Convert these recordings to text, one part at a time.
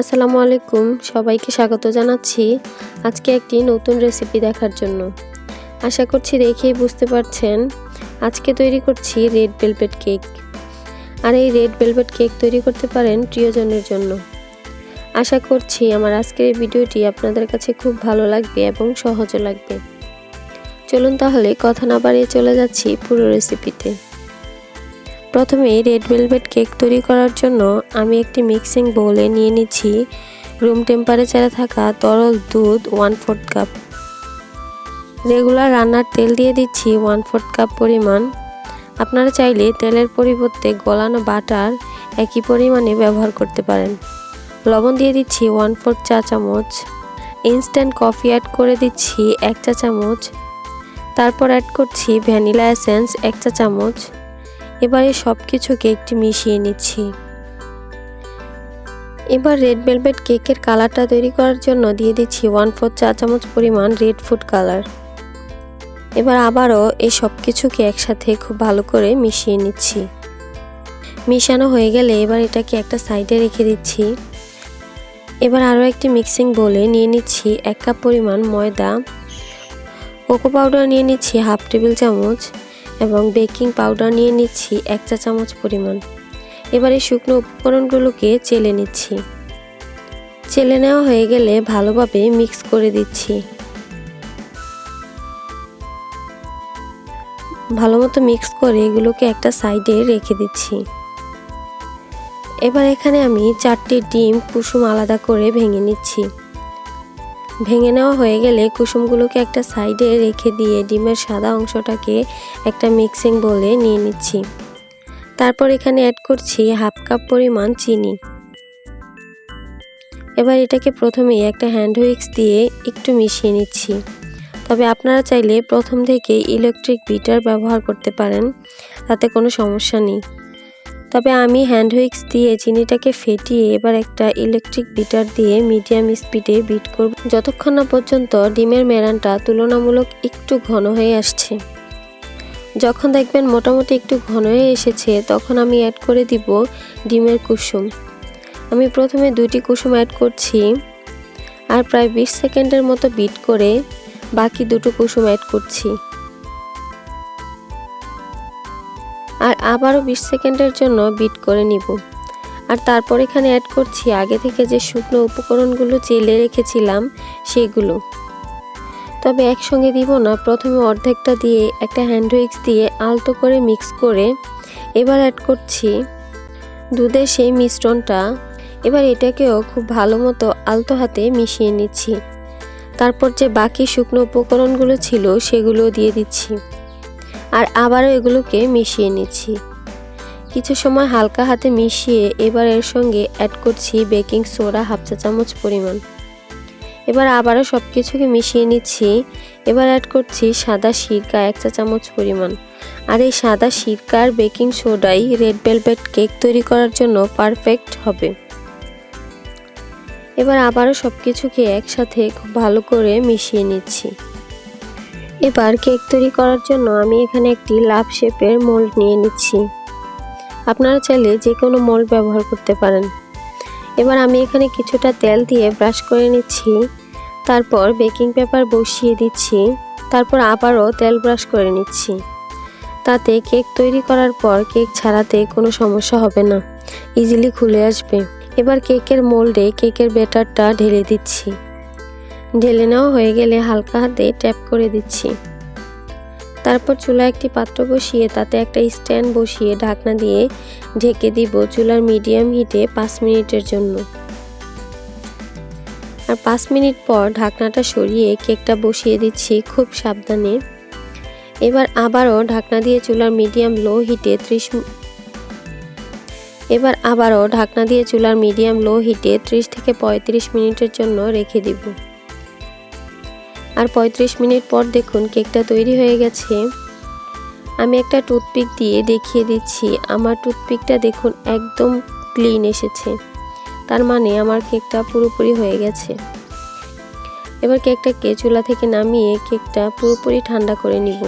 আসসালামু আলাইকুম, সবাইকে স্বাগত জানাচ্ছি আজকে একটি নতুন রেসিপি দেখার জন্য। আশা করছি দেখেই বুঝতে পারছেন, আজকে তৈরি করছি রেড ভেলভেট কেক আর এই রেড ভেলভেট কেক তৈরি করতে পারেন প্রিয়জনের জন্য। আশা করছি আমার আজকের এই ভিডিওটি আপনাদের কাছে খুব ভালো লাগবে এবং সহজও লাগবে। চলুন তাহলে কথা না বাড়িয়ে চলে যাচ্ছি পুরো রেসিপিতে প্রথমে রেড ভেলভেট কেক তৈরি করার জন্য আমি একটি মিক্সিং বোলে নিয়ে নিচ্ছি। রুম টেম্পারেচারে থাকা তরল দুধ ওয়ান ফোর্থ কাপ। রেগুলার রান্নার তেল দিয়ে দিচ্ছি ওয়ান ফোর্থ কাপ পরিমাণ। আপনারা চাইলে তেলের পরিবর্তে গলানো বাটার একই পরিমাণে ব্যবহার করতে পারেন। লবণ দিয়ে দিচ্ছি ওয়ান ফোর্থ চা চামচ। ইনস্ট্যান্ট কফি অ্যাড করে দিচ্ছি এক চা চামচ। তারপর অ্যাড করছি ভ্যানিলা এসেন্স এক চা চামচ। এবারে সব কিছুকে একটু মিশিয়ে নিচ্ছি। এবার রেড ভেলভেট কেকের কালারটা তৈরি করার জন্য দিয়ে দিচ্ছি ওয়ান ফোর চা চামচ পরিমাণ রেড ফুড কালার। এবার আবারও এই সব কিছুকে একসাথে খুব ভালো করে মিশিয়ে নিচ্ছি। মিশানো হয়ে গেলে এবার এটাকে একটা সাইডে রেখে দিচ্ছি। এবার আরও একটি মিক্সিং বলে নিয়ে নিচ্ছি এক কাপ পরিমাণ ময়দা। কোকো পাউডার নিয়ে নিচ্ছি হাফ টেবিল চামচ। এবং বেকিং পাউডার নিয়ে নিচ্ছি এক চা চামচ পরিমাণ। এবারে শুকনো উপকরণগুলোকে চেলে নিচ্ছি। চেলে নেওয়া হয়ে গেলে ভালোভাবে মিক্স করে দিচ্ছি। ভালো মতো মিক্স করে এগুলোকে একটা সাইডে রেখে দিচ্ছি। এবার এখানে আমি চারটি ডিম কুসুম আলাদা করে ভেঙে নিচ্ছি। ভেঙে নেওয়া হয়ে গেলে কুসুমগুলোকে একটা সাইডে রেখে দিয়ে ডিমের সাদা অংশটাকে একটা মিক্সিং বলে নিয়ে নিচ্ছি। তারপর এখানে অ্যাড করছি হাফ কাপ পরিমাণ চিনি। এবার এটাকে প্রথমেই একটা হ্যান্ড হুইক্স দিয়ে একটু মিশিয়ে নিচ্ছি। তবে আপনারা চাইলে প্রথম থেকে ইলেকট্রিক বিটার ব্যবহার করতে পারেন, তাতে কোনো সমস্যা নেই। তবে আমি হ্যান্ড হুইক্স দিয়ে চিনিটাকে ফেটিয়ে এবার একটা ইলেকট্রিক বিটার দিয়ে মিডিয়াম স্পিডে বিট করব। যতক্ষণ না পর্যন্ত ডিমের মেরানটা তুলনামূলক একটু ঘন হয়ে আসছে। যখন দেখবেন মোটামুটি একটু ঘন হয়ে এসেছে, তখন আমি অ্যাড করে দিব ডিমের কুসুম। আমি প্রথমে দুইটি কুসুম অ্যাড করছি আর প্রায় বিশ সেকেন্ডের মতো বিট করে বাকি দুটো কুসুম অ্যাড করছি। আর আবারও বিশ সেকেন্ডের জন্য বিট করে নিব। আর তারপর এখানে অ্যাড করছি আগে থেকে যে শুকনো উপকরণগুলো চেলে রেখেছিলাম, সেগুলো। তবে একসঙ্গে দিব না, প্রথমে অর্ধেকটা দিয়ে একটা হ্যান্ড দিয়ে আলতো করে মিক্স করে এবার অ্যাড করছি দুধের সেই মিশ্রণটা। এবার এটাকেও খুব ভালো মতো আলতো হাতে মিশিয়ে নিচ্ছি। তারপর যে বাকি শুকনো উপকরণগুলো ছিল, সেগুলো দিয়ে দিচ্ছি। আর আবারও এগুলোকে মিশিয়ে নিচ্ছি। কিছু সময় হালকা হাতে মিশিয়ে এবার এর সঙ্গে অ্যাড করছি বেকিং সোডা হাফ চা চামচ পরিমাণ। এবার আবারও সব কিছুকে মিশিয়ে নিচ্ছি। এবার অ্যাড করছি সাদা সিরকা এক চা চামচ পরিমাণ। আর এই সাদা সিরকার বেকিং সোডাই রেড ভেলভেট কেক তৈরি করার জন্য পারফেক্ট হবে। এবার আবারও সব কিছুকে একসাথে খুব ভালো করে মিশিয়ে নিচ্ছি। এবার কেক তৈরি করার জন্য আমি এখানে একটি লাভ শেপের মোল্ড নিয়ে নিচ্ছি। আপনারা চাইলে যে কোনো মোল্ড ব্যবহার করতে পারেন। এবার আমি এখানে কিছুটা তেল দিয়ে ব্রাশ করে নিচ্ছি। তারপর বেকিং পেপার বসিয়ে দিচ্ছি। তারপর আবারও তেল ব্রাশ করে নিচ্ছি। তাতে কেক তৈরি করার পর কেক ছাড়াতে কোনো সমস্যা হবে না। ইজিলি খুলে আসবে। এবার কেকের মোল্ডে কেকের ব্যাটারটা ঢেলে দিচ্ছি। ঢেলে নেওয়া হয়ে গেলে হালকা হাতে ট্যাপ করে দিচ্ছি। তারপর চুলা একটি পাত্র বসিয়ে তাতে একটা স্ট্যান্ড বসিয়ে ঢাকনা দিয়ে ঢেকে দিব চুলার মিডিয়াম হিটে পাঁচ মিনিটের জন্য। আর পাঁচ মিনিট পর ঢাকনাটা সরিয়ে কেকটা বসিয়ে দিচ্ছি খুব সাবধানে। এবার আবারও ঢাকনা দিয়ে চুলার মিডিয়াম লো হিটে ত্রিশ এবার আবারও ঢাকনা দিয়ে চুলার মিডিয়াম লো হিটে ত্রিশ থেকে পঁয়ত্রিশ মিনিটের জন্য রেখে দিব। আর ৩৫ মিনিট পর দেখুন কেকটা তৈরি হয়ে গেছে। আমি একটা টুথপিক দিয়ে দেখিয়ে দিচ্ছি। আমার টুথপিকটা দেখুন একদম ক্লিন এসেছে। তার মানে আমার কেকটা পুরোপুরি হয়ে গেছে। এবার কেকটাকে চুলা থেকে নামিয়ে কেকটা পুরোপুরি ঠান্ডা করে নিব।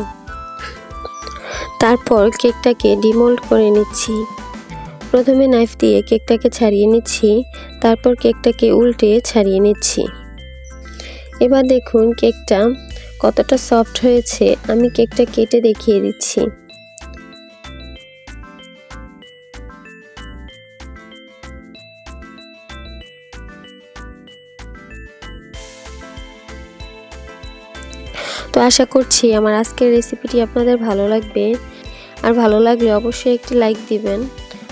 তারপর কেকটাকে ডিমোল্ড করে নিচ্ছি। প্রথমে নাইফ দিয়ে কেকটাকে ছাড়িয়ে নিচ্ছি। তারপর কেকটাকে উল্টে ছাড়িয়ে নিচ্ছি। এবার দেখুন কেকটা কতটা সফট হয়েছে। আমি কেকটা কেটে দেখিয়ে দিচ্ছি। তো আশা করছি আমার আজকের রেসিপিটি আপনাদের ভালো লাগবে। আর ভালো লাগলে অবশ্যই একটি লাইক দিবেন।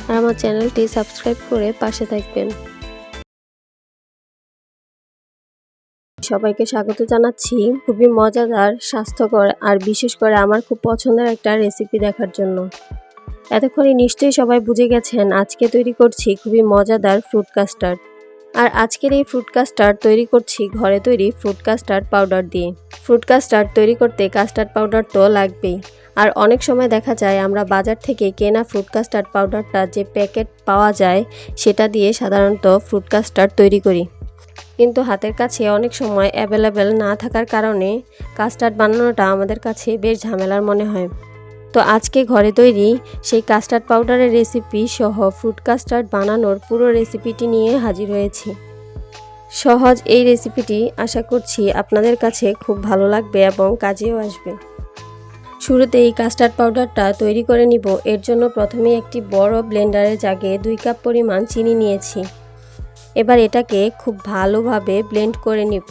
আর আমার চ্যানেলটি সাবস্ক্রাইব করে পাশে থাকবেন। সবাইকে স্বাগত জানাচ্ছি। খুবই মজাদার, স্বাস্থ্যকর আর বিশেষ করে আমার খুব পছন্দের একটা রেসিপি দেখার জন্য। এতক্ষণে নিশ্চয়ই সবাই বুঝে গেছেন, আজকে তৈরি করছি খুবই মজাদার ফ্রুট কাস্টার্ড আর আজকের এই ফ্রুট কাস্টার্ড তৈরি করছি, ঘরে তৈরি ফ্রুট কাস্টার্ড পাউডার দিয়ে। ফ্রুট কাস্টার্ড তৈরি করতে কাস্টার্ড পাউডার তো লাগবেই। আর অনেক সময় দেখা যায়, আমরা বাজার থেকে কেনা ফ্রুট কাস্টার্ড পাউডারটা যে প্যাকেট পাওয়া যায়, সেটা দিয়ে সাধারণত ফ্রুট কাস্টার্ড তৈরি করি। কিন্তু হাতের কাছে অনেক সময় অ্যাভেলেবেল না থাকার কারণে কাস্টার্ড বানানোটা আমাদের কাছে বেশ ঝামেলার মনে হয়। তো আজকে ঘরে তৈরি সেই কাস্টার্ড পাউডারের রেসিপি সহ ফ্রুট কাস্টার্ড বানানোর পুরো রেসিপিটি নিয়ে হাজির হয়েছি। সহজ এই রেসিপিটি আশা করছি আপনাদের কাছে খুব ভালো লাগবে এবং কাজেও আসবে। শুরুতে এই কাস্টার্ড পাউডারটা তৈরি করে নিব। এর জন্য প্রথমে একটি বড় ব্লেন্ডারে জাগে দুই কাপ পরিমাণ চিনি নিয়েছি। এবার এটাকে খুব ভালোভাবে ব্লেন্ড করে নিব।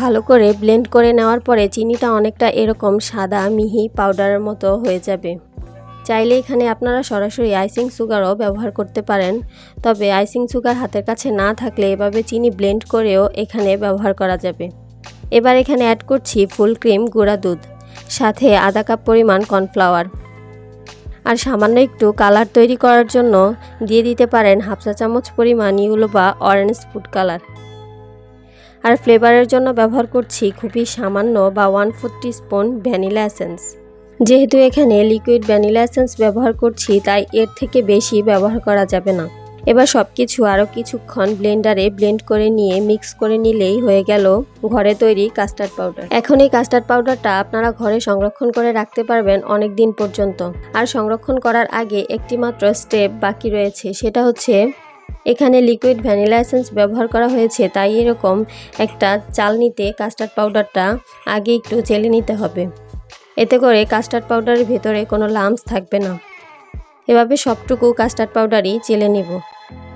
ভালো করে ব্লেন্ড করে নেওয়ার পরে চিনিটা অনেকটা এরকম সাদা, মিহি পাউডারের মতো হয়ে যাবে। চাইলে এখানে আপনারা সরাসরি আইসিং সুগারও ব্যবহার করতে পারেন, তবে আইসিং সুগার হাতের কাছে না থাকলে এভাবে চিনি ব্লেন্ড করেও এখানে ব্যবহার করা যাবে। এবার এখানে অ্যাড করছি ফুল ক্রিম গুঁড়া দুধ, সাথে আধা কাপ পরিমাণ কর্নফ্লাওয়ার আর সামান্য একটু কালার তৈরি করার জন্য দিয়ে দিতে পারেন হাফ চা চামচ পরিমাণ ইউলো বা অরেঞ্জ ফুড কালার। আর ফ্লেভারের জন্য ব্যবহার করছি খুবই সামান্য বা one four spoon vanilla essence. যেহেতু এখানে লিকুইড ভ্যানিলা এসেন্স ব্যবহার করছি, তাই এর থেকে বেশি ব্যবহার করা যাবে না। এবার সব কিছু আরও কিছুক্ষণ ব্লেন্ডারে ব্লেন্ড করে নিয়ে মিক্স করে নিলেই হয়ে গেল ঘরে তৈরি কাস্টার্ড পাউডার। এখন এই কাস্টার্ড পাউডারটা আপনারা ঘরে সংরক্ষণ করে রাখতে পারবেন অনেক দিন পর্যন্ত। আর সংরক্ষণ করার আগে একটি মাত্র স্টেপ বাকি রয়েছে, সেটা হচ্ছে এখানে লিকুইড ভ্যানিলা এসেন্স ব্যবহার করা হয়েছে, তাই এরকম একটা চালনিতে কাস্টার্ড পাউডারটা আগে একটু চেলে নিতে হবে। এতে করে কাস্টার্ড পাউডারের ভেতরে কোনো লামস থাকবে না। এভাবে সবটুকু কাস্টার্ড পাউডারই চেলে নেব।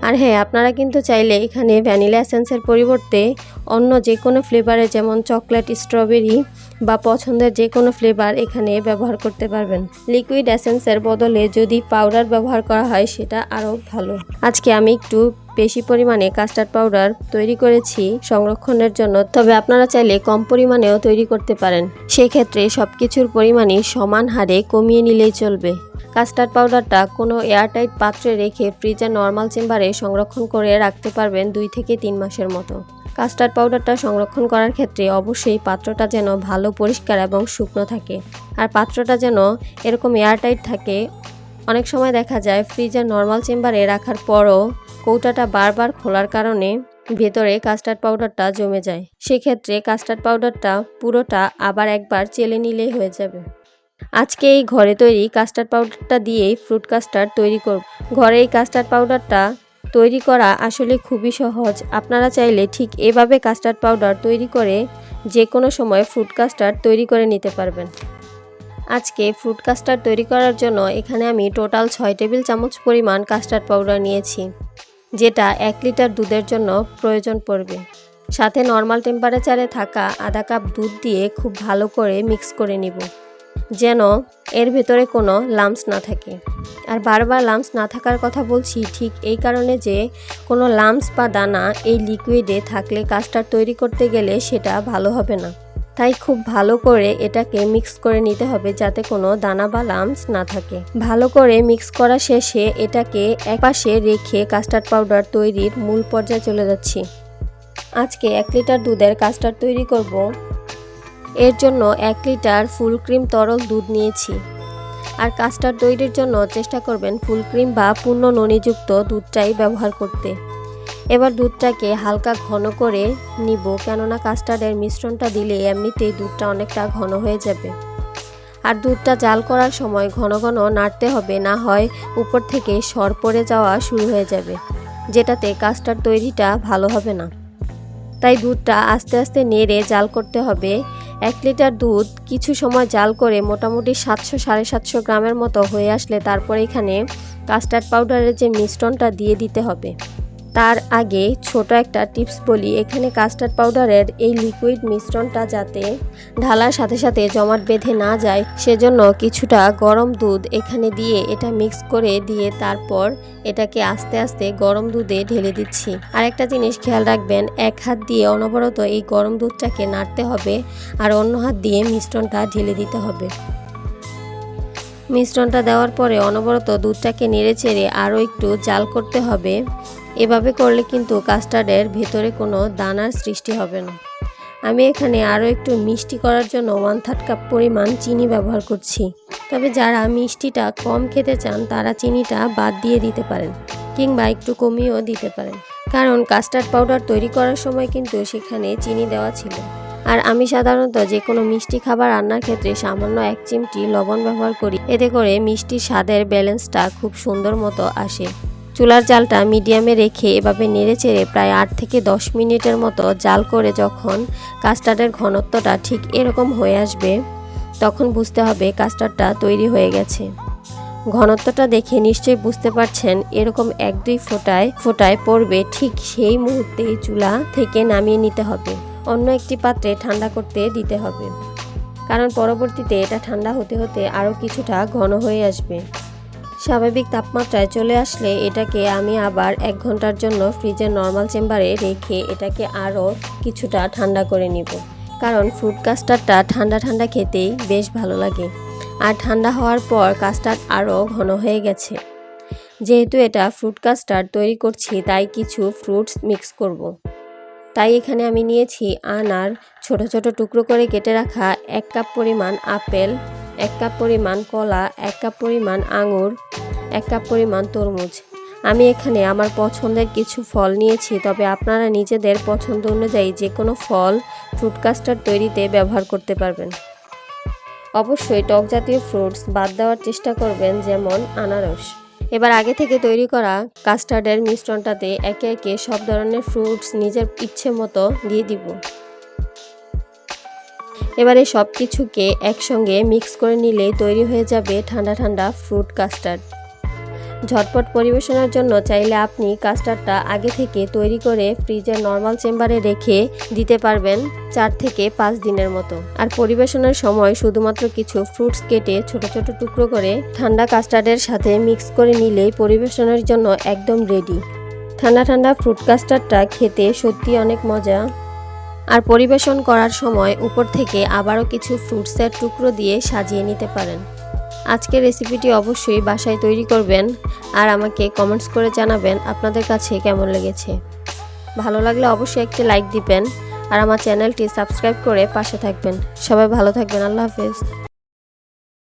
আর হ্যাঁ আপনারা কিন্তু চাইলে এখানে ভ্যানিলা এসেন্সের পরিবর্তে অন্য যে কোনো ফ্লেভারে যেমন চকলেট স্ট্রবেরি বা পছন্দের যে কোনো ফ্লেভার এখানে ব্যবহার করতে পারবেন। লিকুইড এসেন্সের বদলে যদি পাউডার ব্যবহার করা হয়, সেটা আরও ভালো। আজকে আমি একটু বেশি পরিমাণে কাস্টার্ড পাউডার তৈরি করেছি সংরক্ষণের জন্য। তবে আপনারা চাইলে কম পরিমাণেও তৈরি করতে পারেন। সেক্ষেত্রে সব কিছুর পরিমাণই সমান হারে কমিয়ে নিলেই চলবে। কাস্টার্ড পাউডারটা কোনো এয়ারটাইট পাত্রে রেখে ফ্রিজে নর্মাল চেম্বারে সংরক্ষণ করে রাখতে পারবেন দুই থেকে তিন মাসের মতো। কাস্টার্ড পাউডারটা সংরক্ষণ করার ক্ষেত্রে অবশ্যই পাত্রটা যেন ভালো, পরিষ্কার এবং শুকনো থাকে। আর পাত্রটা যেন এরকম এয়ারটাইট থাকে, অনেক সময় দেখা যায় ফ্রিজের নর্মাল চেম্বারে রাখার পরও কৌটাটা বারবার খোলার কারণে ভেতরে কাস্টার্ড পাউডারটা জমে যায়। সেক্ষেত্রে কাস্টার্ড পাউডারটা পুরোটা আবার একবার চেলে নিলেই হয়ে যাবে। আজকে এই ঘরে তৈরি কাস্টার্ড পাউডারটা দিয়েই ফ্রুট কাস্টার্ড তৈরি করব। ঘরে এই কাস্টার্ড পাউডারটা তৈরি করা আসলে খুবই সহজ। আপনারা চাইলে ঠিক এভাবে কাস্টার্ড পাউডার তৈরি করে যে কোনো সময় ফ্রুট কাস্টার্ড তৈরি করে নিতে পারবেন। আজকে ফ্রুট কাস্টার্ড তৈরি করার জন্য এখানে আমি টোটাল ছয় টেবিল চামচ পরিমাণ কাস্টার্ড পাউডার নিয়েছি। যেটা এক লিটার দুধের জন্য প্রয়োজন পড়বে। সাথে নর্মাল টেম্পারেচারে থাকা আধা কাপ দুধ দিয়ে খুব ভালো করে মিক্স করে নিব, যেন এর ভেতরে কোনো লামস না থাকে। আর বারবার লামস না থাকার কথা বলছি ঠিক এই কারণে যে কোনো লামস বা দানা এই লিকুইডে থাকলে কাস্টার্ড তৈরি করতে গেলে সেটা ভালো হবে না। তাই খুব ভালো করে এটাকে মিক্স করে নিতে হবে যাতে কোনো দানা বা লামস না থাকে। ভালো করে মিক্স করা শেষে এটাকে একপাশে রেখে কাস্টার্ড পাউডার তৈরির মূল পর্যায়ে চলে যাচ্ছি। আজকে এক লিটার দুধের কাস্টার্ড তৈরি করব। এর জন্য এক লিটার ফুল ক্রিম তরল দুধ নিয়েছি। আর কাস্টার্ড তৈরির জন্য চেষ্টা করবেন ফুল ক্রিম বা পূর্ণ ননিযুক্ত দুধটাই ব্যবহার করতে। এবার দুধটাকে হালকা ঘন করে নিব, কেননা কাস্টার্ডের মিশ্রণটা দিলে এমনিতেই দুধটা অনেকটা ঘন হয়ে যাবে। আর দুধটা জাল করার সময় ঘন ঘন নাড়তে হবে, না হয় উপর থেকে সর পড়ে যাওয়া শুরু হয়ে যাবে, যেটাতে কাস্টার্ড তৈরিটা ভালো হবে না। তাই দুধটা আস্তে আস্তে নেড়ে জাল করতে হবে। এক লিটার দুধ কিছু সময় জাল করে মোটামুটি সাতশো সাড়ে সাতশো গ্রামের মতো হয়ে আসলে তারপর এখানে কাস্টার্ড পাউডারের যে মিশ্রণটা দিয়ে দিতে হবে। তার আগে ছোট একটা টিপস বলি, এখানে কাস্টার্ড পাউডারের এই লিকুইড মিশ্রণটা যাতে ঢালার সাথে সাথে জমাট বেঁধে না যায়, সেজন্য কিছুটা গরম দুধ এখানে দিয়ে এটা মিক্স করে দিয়ে তারপর এটাকে আস্তে আস্তে গরম দুধে ঢেলে দিচ্ছি। আর একটা জিনিস খেয়াল রাখবেন, এক হাত দিয়ে অনবরত এই গরম দুধটাকে নাড়তে হবে আর অন্য হাত দিয়ে মিশ্রণটা ঢেলে দিতে হবে। মিশ্রণটা দেওয়ার পরে অনবরত দুধটাকে নেড়ে চেড়ে আরও একটু জাল করতে হবে। এভাবে করলে কিন্তু কাস্টার্ডের ভেতরে কোনো দানার সৃষ্টি হবে না। আমি এখানে আরও একটু মিষ্টি করার জন্য ওয়ান থার্ড কাপ পরিমাণ চিনি ব্যবহার করছি। তবে যারা মিষ্টিটা কম খেতে চান, তারা চিনিটা বাদ দিয়ে দিতে পারেন কিংবা একটু কমিয়েও দিতে পারেন। কারণ কাস্টার্ড পাউডার তৈরি করার সময় কিন্তু সেখানে চিনি দেওয়া ছিল। আর আমি সাধারণত যে কোনো মিষ্টি খাবার রান্নার ক্ষেত্রে সামান্য এক চিমটি লবণ ব্যবহার করি। এতে করে মিষ্টির স্বাদের ব্যালেন্সটা খুব সুন্দর মতো আসে। চুলার জালটা মিডিয়ামে রেখে এভাবে নেড়ে চেড়ে প্রায় আট থেকে দশ মিনিটের মতো জাল করে যখন কাস্টার্ডের ঘনত্বটা ঠিক এরকম হয়ে আসবে, তখন বুঝতে হবে কাস্টার্ডটা তৈরি হয়ে গেছে। ঘনত্বটা দেখে নিশ্চয়ই বুঝতে পারছেন, এরকম এক দুই ফোটায় ফোটায় পড়বে ঠিক সেই মুহূর্তে চুলা থেকে নামিয়ে নিতে হবে। অন্য একটি পাত্রে ঠান্ডা করতে দিতে হবে। কারণ পরবর্তীতে এটা ঠান্ডা হতে হতে আরও কিছুটা ঘন হয়ে আসবে। স্বাভাবিক তাপমাত্রায় চলে আসলে এটাকে আমি আবার এক ঘণ্টার জন্য ফ্রিজের নর্মাল চেম্বারে রেখে এটাকে আরও কিছুটা ঠান্ডা করে নিব। কারণ ফ্রুট কাস্টার্ডটা ঠান্ডা ঠান্ডা খেতেই বেশ ভালো লাগে। আর ঠান্ডা হওয়ার পর কাস্টার্ড আরও ঘন হয়ে গেছে। যেহেতু এটা ফ্রুট কাস্টার্ড তৈরি করছি, তাই কিছু ফ্রুটস মিক্স করব। তাই এখানে আমি নিয়েছি আনার ছোট ছোট টুকরো করে কেটে রাখা এক কাপ পরিমাণ আপেল এক কাপ পরিমাণ কলা, এক কাপ পরিমাণ আঙুর, এক কাপ পরিমাণ তরমুজ। আমি এখানে আমার পছন্দের কিছু ফল নিয়েছি, তবে আপনারা নিজেদের পছন্দ অনুযায়ী যে কোনো ফল ফ্রুট কাস্টার্ড তৈরিতে ব্যবহার করতে পারবেন। অবশ্যই টক জাতীয় ফ্রুটস বাদ দেওয়ার চেষ্টা করবেন, যেমন আনারস। এবার আগে থেকে তৈরি করা কাস্টার্ডের মিশ্রণটাতে একে একে সব ধরনের ফ্রুটস নিজের ইচ্ছে মতো দিয়ে দিব। এবারে সব কিছুকে একসঙ্গে মিক্স করে নিলেই তৈরি হয়ে যাবে ঠান্ডা ঠান্ডা ফ্রুট কাস্টার্ড। ঝটপট পরিবেশনের জন্য চাইলে আপনি কাস্টার্ডটা আগে থেকে তৈরি করে ফ্রিজের নর্মাল চেম্বারে রেখে দিতে পারবেন চার থেকে পাঁচ দিনের মতো। আর পরিবেশনের সময় শুধুমাত্র কিছু ফ্রুটস কেটে ছোট ছোট টুকরো করে ঠান্ডা কাস্টার্ডের সাথে মিক্স করে নিলেই পরিবেশনের জন্য একদম রেডি। ঠান্ডা ঠান্ডা ফ্রুট কাস্টার্ডটা খেতে সত্যি অনেক মজা। আর পরিবেশন করার সময় উপর থেকে আবারও কিছু ফ্রুটসের টুকরো দিয়ে সাজিয়ে নিতে পারেন। আজকের রেসিপিটি অবশ্যই বাসায় তৈরি করবেন আর আমাকে কমেন্টস করে জানাবেন আপনাদের কাছে কেমন লেগেছে। ভালো লাগলে অবশ্যই একটি লাইক দিবেন আর আমার চ্যানেলটি সাবস্ক্রাইব করে পাশে থাকবেন। সবাই ভালো থাকবেন। আল্লাহ হাফেজ।